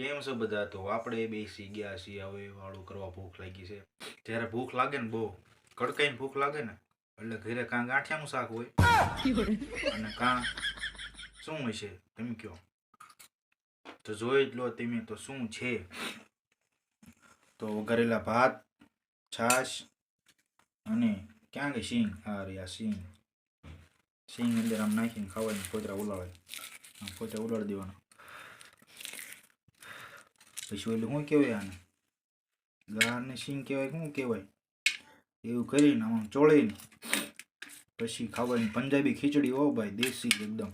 કેમ છે બધા, તો આપણે બેસી ગયા છીએ, હવે વાળું કરવા ભૂખ લાગી છે. જ્યારે ભૂખ લાગે ને બહુ, કડકાઈને ભૂખ લાગે ને, એટલે ઘરે કાં ગાંઠિયાનું શાક હોય. અને કાં શું હોય છે, તમે કહો. તો જોઈ જ લો તમે તો શું છે. તો વઘારેલા ભાત, છાશ અને ક્યાં ગઈ સિંગ હા, રે, આ સિંગ સિંગ અંદર આમ નાખીને ખાવાની કોતરા ઉલાળે. આમ કોતરા ઉલાડી દેવાના. પછી ઓલું શું કહેવાય આને? ગાર્નિશિંગ કહેવાય શું કહેવાય? એવું કરીને આમ ચોળીને, પછી ખાવાની પંજાબી ખીચડી હો ભાઈ, દેશી એકદમ.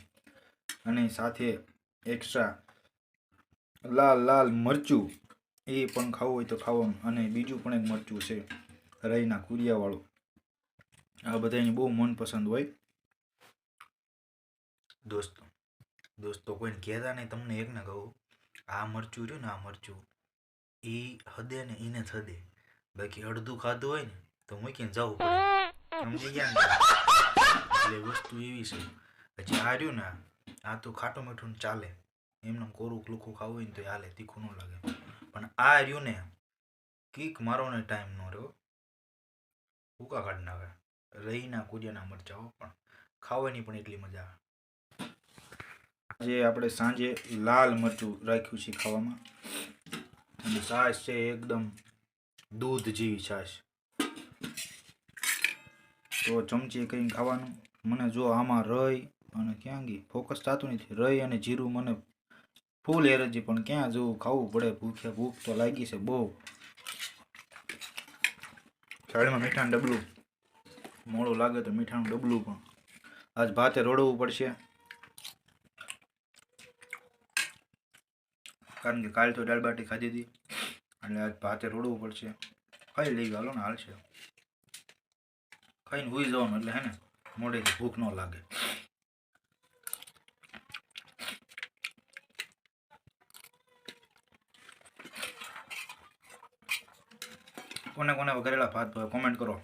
અને સાથે એક્સ્ટ્રા લાલ લાલ મરચું, એ પણ ખાવું હોય તો ખાવાનું. અને બીજું પણ એક મરચું છે, રાઈના કુરિયાવાળું. આ બધાની બહુ મનપસંદ હોય. દોસ્તો દોસ્તો કોઈને કહેતા નહીં, તમને એક ને કહું. આ મરચું રહ્યું ને આ મરચું એ હદે ને એને થદે બાકી અડધું ખાધું હોય ને, તો મૂકીને જવું પડે. સમજી ગયા ને? એટલે વસ્તુ એવી છે. આ રહ્યું ને આ તો ખાટું મીઠું ચાલે. એમને કોરું લુખું ખાવું હોય ને તો હાલે, તીખું ન લાગે. પણ આ રહ્યું ને, કીક મારો ને ટાઈમ નો રહ્યો. ભૂકા કાઢ નાખે. રહીના કુરિયાના મરચાઓ પણ, ખાવાની પણ એટલી મજા આવે. જે આપણે સાંજે લાલ મરચું રાખ્યું છે ખાવામાં. અને છાશ છે એકદમ દૂધ જેવી છાશ. તો ચમચી કરીને ખાવાનું. મને જો આમાં રઈ અને ક્યાં ગઈ? ફોકસ થતું નથી. રઈ અને જીરું મને ફૂલ એનર્જી, પણ ક્યાં જવું? ખાવું પડે. ભૂખ્યા ભૂખ તો લાગી છે બહુ. સાઈડમાં મીઠાનું ડબલું. મોડું લાગે તો મીઠાનું ડબલું પણ. આજ ભાતે રોડવું પડશે. કારણ કે કાલ તો દાળ બાટી ખાધી હતી એટલે આજ ભાતે રોડવું પડશે. ખાઈ લઈ હાલો ને હાલશે ખાઈને હુઈ જવાનું એટલે હે ને મોઢે ભૂખ ન લાગે. કોને કોને વઘારેલા ભાત કોમેન્ટ કરો.